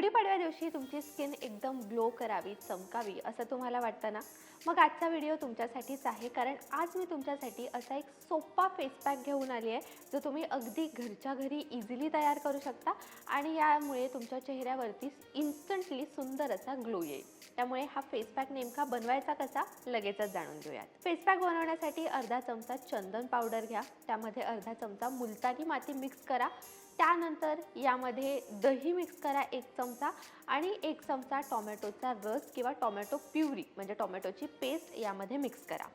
गुढीपाडव्या दिवशी तुमची स्किन एकदम ग्लो करावी चमकावी असं तुम्हाला वाटतं ना? मग आजचा व्हिडिओ तुमच्यासाठीच आहे. कारण आज मी तुमच्यासाठी असा एक सोपा फेस पॅक घेऊन आली आहे जो तुम्ही अगदी घरच्या घरी इझिली तयार करू शकता आणि यामुळे तुमच्या चेहऱ्यावरती इन्स्टंटली सुंदर असा ग्लो येईल. त्यामुळे हा फेस पॅक नेमका बनवायचा कसा? लगेचच जाणून घेऊयात. फेस पॅक बनवण्यासाठी अर्धा चमचा चंदन पावडर घ्या. त्यामध्ये अर्धा चमचा मुलतानी माती मिक्स करा. त्यानंतर यामध्ये दही मिक्स करा एक चमचा आणि एक चमचा टोमॅटोचा रस किंवा टोमॅटो प्युरी म्हणजे टोमॅटोची पेस्ट यामध्ये मिक्स करा.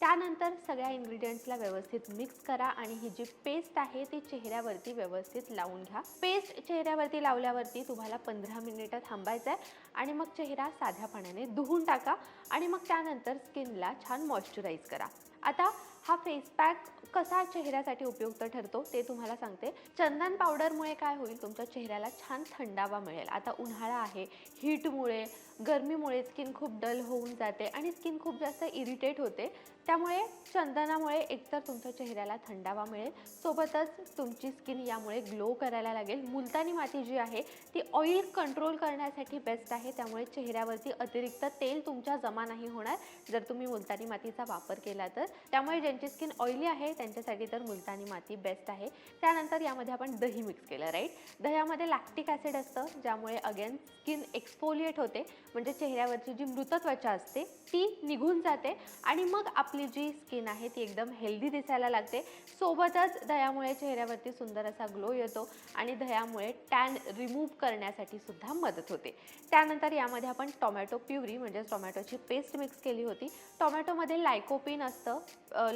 त्यानंतर सगळ्या इन्ग्रेडियंट्सला व्यवस्थित मिक्स करा आणि ही जी पेस्ट आहे ती चेहऱ्यावरती व्यवस्थित लावून घ्या. पेस्ट चेहऱ्यावरती लावल्यावरती तुम्हाला पंधरा मिनिटं थांबायचं आहे आणि मग चेहरा साध्या पाण्याने धुवून टाका आणि मग त्यानंतर स्किनला छान मॉइश्चराईज करा. आता हा फेस पॅक कसा चेहऱ्यासाठी उपयुक्त ठरतो ते तुम्हाला सांगते. चंदन पावडरमुळे काय होईल तुमच्या चेहऱ्याला छान थंडावा मिळेल. आता उन्हाळा आहे हीटमुळे गरमीमुळे स्किन खूप डल होऊन जाते आणि स्किन खूप जास्त इरिटेट होते. त्यामुळे चंदनामुळे एकतर तुमच्या चेहऱ्याला थंडावा मिळेल. सोबतच तुमची स्किन यामुळे ग्लो करायला लागेल. मुलतानी माती जी आहे ती ऑइल कंट्रोल करण्यासाठी बेस्ट आहे. त्यामुळे चेहऱ्यावरती अतिरिक्त तेल तुमच्या जमा नाही होणार. जर तुम्ही मुलतानी मातीचा वापर केला तर. त्यामुळे ज्यांची स्किन ऑइली आहे त्यांच्यासाठी तर मुलतानी माती बेस्ट आहे. त्यानंतर यामध्ये आपण दही मिक्स केलं राईट दह्यामध्ये लॅक्टिक ॲसिड असतं ज्यामुळे अगेन स्किन एक्सफोलिएट होते. म्हणजे चेहऱ्यावरची जी मृत त्वचा असते ती निघून जाते आणि मग आपली जी स्किन आहे ती एकदम हेल्दी दिसायला लागते. सोबतच दह्यामुळे चेहऱ्यावरती सुंदर असा ग्लो येतो आणि दह्यामुळे टॅन रिमूव्ह करण्यासाठी सुद्धा मदत होते. त्यानंतर यामध्ये आपण टोमॅटो प्युरी म्हणजे टोमॅटोची पेस्ट मिक्स केली होती. टोमॅटोमध्ये लायकोपिन असतं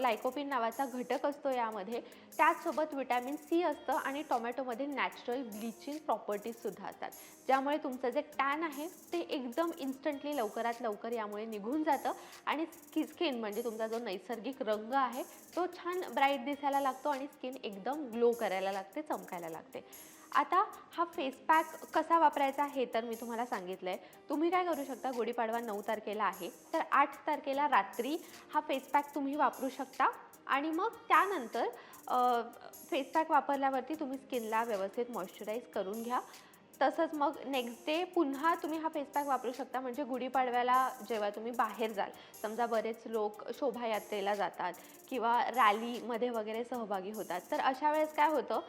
ग्लायकोपिन नावाचा घटक असतो यामध्ये. त्याचसोबत विटॅमिन सी असतं आणि टोमॅटोमध्ये नॅचरल ब्लिचिंग प्रॉपर्टीजसुद्धा असतात ज्यामुळे तुमचं जे टॅन आहे ते एकदम इन्स्टंटली लवकरात लवकर यामुळे निघून जातं आणि स्कि स्किन म्हणजे तुमचा जो नैसर्गिक रंग आहे तो छान ब्राईट दिसायला लागतो आणि स्किन एकदम ग्लो करायला लागते चमकायला लागते. आता हा फेस पॅक कसा वापरायचा हे तर मी तुम्हाला सांगितलं आहे तुम्ही काय करू शकता गुढीपाडवा नऊ तारखेला आहे तर आठ तारखेला रात्री हा फेस पॅक तुम्ही वापरू शकता. आणि मग त्यानंतर फेस पॅक वापरल्यावरती तुम्ही स्किनला व्यवस्थित मॉइश्चराईज करून घ्या. तसंच मग नेक्स्ट डे पुन्हा तुम्ही हा फेस पॅक वापरू शकता म्हणजे गुढीपाडव्याला जेव्हा तुम्ही बाहेर जाल समजा बरेच लोक शोभायात्रेला जातात किंवा रॅलीमध्ये वगैरे सहभागी होतात. तर अशा वेळेस काय होतं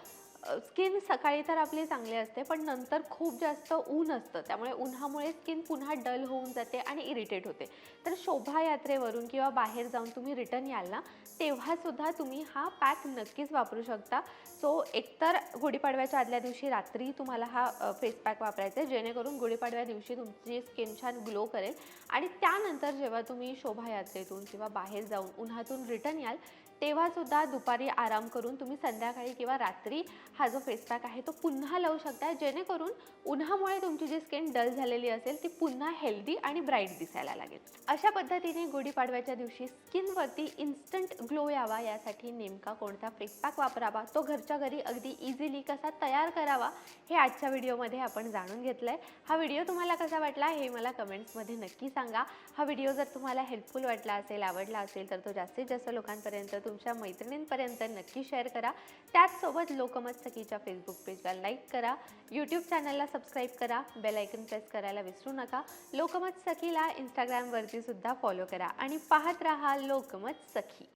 स्किन सकाळी तर आपली चांगली असते पण नंतर खूप जास्त ऊन असतं. त्यामुळे उन्हामुळे स्किन पुन्हा डल होऊन जाते आणि इरिटेट होते. तर शोभायात्रेवरून किंवा बाहेर जाऊन तुम्ही रिटर्न याल ना तेव्हासुद्धा तुम्ही हा पॅक नक्कीच वापरू शकता. सो एकतर गुढीपाडव्याच्या आदल्या दिवशी रात्री तुम्हाला हा फेस पॅक वापरायचा आहे जेणेकरून गुढीपाडव्या दिवशी तुमची स्किन छान ग्लो करेल. आणि त्यानंतर जेव्हा तुम्ही शोभायात्रेतून किंवा बाहेर जाऊन उन्हातून रिटर्न याल तेव्हासुद्धा दुपारी आराम करून तुम्ही संध्याकाळी किंवा रात्री हा जो फेस पॅक आहे तो पुन्हा लावू शकता जेणेकरून उन्हामुळे तुमची जी स्किन डल झालेली असेल ती पुन्हा हेल्दी आणि ब्राईट दिसायला लागेल. अशा पद्धतीने गुढीपाडव्याच्या दिवशी स्किनवरती इन्स्टंट ग्लो यावा यासाठी नेमका कोणता फेस पॅक वापरावा तो घरच्या घरी अगदी इझिली कसा तयार करावा हे आजच्या व्हिडिओमध्ये आपण जाणून घेतलं आहे हा व्हिडिओ तुम्हाला कसा वाटला हे मला कमेंट्समध्ये नक्की सांगा. हा व्हिडिओ जर तुम्हाला हेल्पफुल वाटला असेल आवडला असेल तर तो जास्तीत जास्त लोकांपर्यंत तुमच्या मैत्रिणींपर्यंत नक्की शेअर करा. त्याचसोबत लोकमत सखीच्या फेसबुक पेजला लाईक करा. यूट्यूब चॅनलला सबस्क्राईब करा. बेल ऐकन प्रेस करायला विसरू नका. लोकमत सखीला इंस्टाग्रामवरती सुद्धा फॉलो करा. आणि पाहत राहा लोकमत सखी.